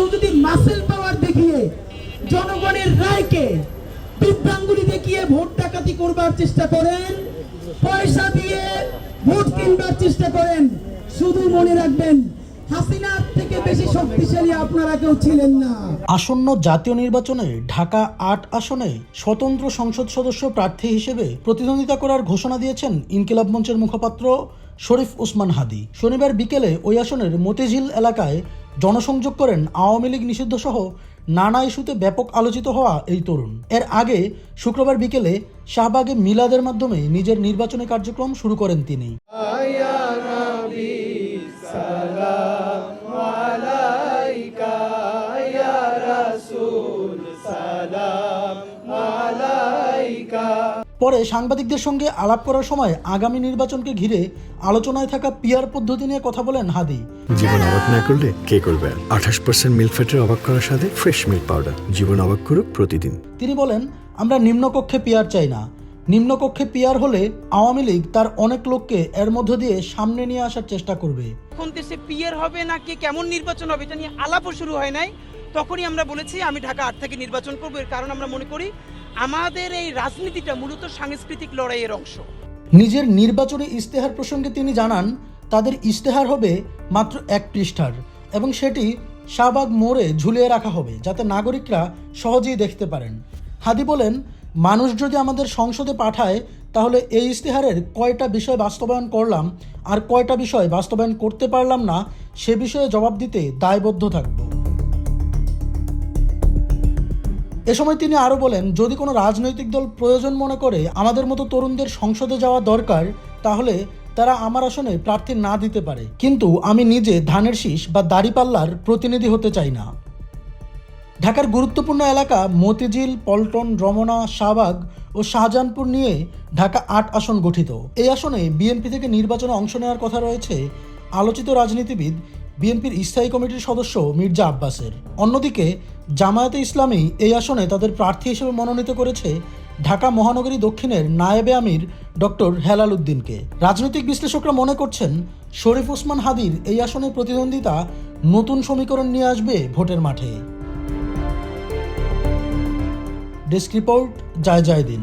কেউ যদি muscle power দেখিয়ে জনগণের রায়কে বিভ্রাঙ্গুলি দেখিয়ে ভোট ডাকাতি করবার চেষ্টা করেন, পয়সা দিয়ে ভোট কিনবার চেষ্টা করেন, শুধু মনে রাখবেন আসন্ন জাতীয় নির্বাচনে ঢাকা আট আসনে স্বতন্ত্র সংসদ সদস্য প্রার্থী হিসেবে প্রতিদ্বন্দ্বিতা করার ঘোষণা দিয়েছেন ইনকিলাব মঞ্চের মুখপাত্র শরীফ ওসমান হাদি। শনিবার বিকেলে ওই আসনের মতিঝিল এলাকায় জনসংযোগ করেন আওয়ামী লীগ নিষিদ্ধ সহ নানা ইস্যুতে ব্যাপক আলোচিত হওয়া এই তরুণ। এর আগে শুক্রবার বিকেলে শাহবাগে মিলাদের মাধ্যমে নিজের নির্বাচনী কার্যক্রম শুরু করেন তিনি। পরে সাংবাদিকদের সঙ্গে আলাপ করার সময় আগামী নির্বাচনকে ঘিরে আলোচনায় থাকা পিয়ার পদ্ধতি নিয়ে কথা বলেন হাদি। জীবন অবাক না করলে কে করবে আঠাশ পার্সেন্ট মিল্ক ফ্যাটের অবাক করার সাথে ফ্রেশ মিল্ক পাউডার জীবন অবাক করুক প্রতিদিন। তিনি বলেন আমরা নিম্নকক্ষে পিয়ার চাই না। নিম্নকক্ষে পিয়ার হলে আওয়ামী লীগ তার অনেক লোককে এর মধ্য দিয়ে সামনে নিয়ে আসার চেষ্টা করবে। এখন দেশে পিয়ার হবে নাকি কেমন নির্বাচন হবে এটা নিয়ে আলাপও শুরু হয় নাই। তখনই আমরা বলেছি আমি ঢাকা আট থেকে নির্বাচন করব এর কারণ আমরা মনে করি আমাদের এই রাজনীতিটা মূলত সাংস্কৃতিক লড়াইয়ের অংশ। নিজের নির্বাচনী ইস্তেহার প্রসঙ্গে তিনি জানান, তাদের ইস্তেহার হবে মাত্র এক পৃষ্ঠার এবং সেটি শাহবাগ মোড়ে ঝুলিয়ে রাখা হবে যাতে নাগরিকরা সহজেই দেখতে পারেন। হাদি বলেন, মানুষ যদি আমাদের সংসদে পাঠায়, তাহলে এই ইস্তেহারের কয়টা বিষয় বাস্তবায়ন করলাম আর কয়টা বিষয় বাস্তবায়ন করতে পারলাম না, সে বিষয়ে জবাব দিতে দায়বদ্ধ থাকব। এ সময় তিনি আরও বলেন, যদি কোনো রাজনৈতিক দল প্রয়োজন মনে করে আমাদের মতো তরুণদের সংসদে যাওয়া দরকার, তাহলে তারা আমার আসনে প্রার্থী না দিতে পারে। কিন্তু আমি নিজে ধানের শীষ বা দাড়িপাল্লার প্রতিনিধি হতে চাই না। ঢাকার গুরুত্বপূর্ণ এলাকা মতিঝিল, পল্টন, রমনা, শাহবাগ ও শাহজাহানপুর নিয়ে ঢাকা আট আসন গঠিত। এই আসনে বিএনপি থেকে নির্বাচনে অংশ নেওয়ার কথা রয়েছে আলোচিত রাজনীতিবিদ বিএনপির স্থায়ী কমিটির সদস্য মির্জা আব্বাসের। অন্যদিকে, জামায়াতে ইসলামী এই আসনে তাদের প্রার্থী হিসেবে মনোনীত করেছে ঢাকা মহানগরী দক্ষিণের নায়েবে আমির ডক্টর হেলাল উদ্দিনকে। রাজনৈতিক বিশ্লেষকরা মনে করছেন, শরীফ ওসমান হাদির এই আসনে প্রতিদ্বন্দ্বিতা নতুন সমীকরণ নিয়ে আসবে ভোটের মাঠে। ডেস্ক রিপোর্ট, জয় জয় দিন।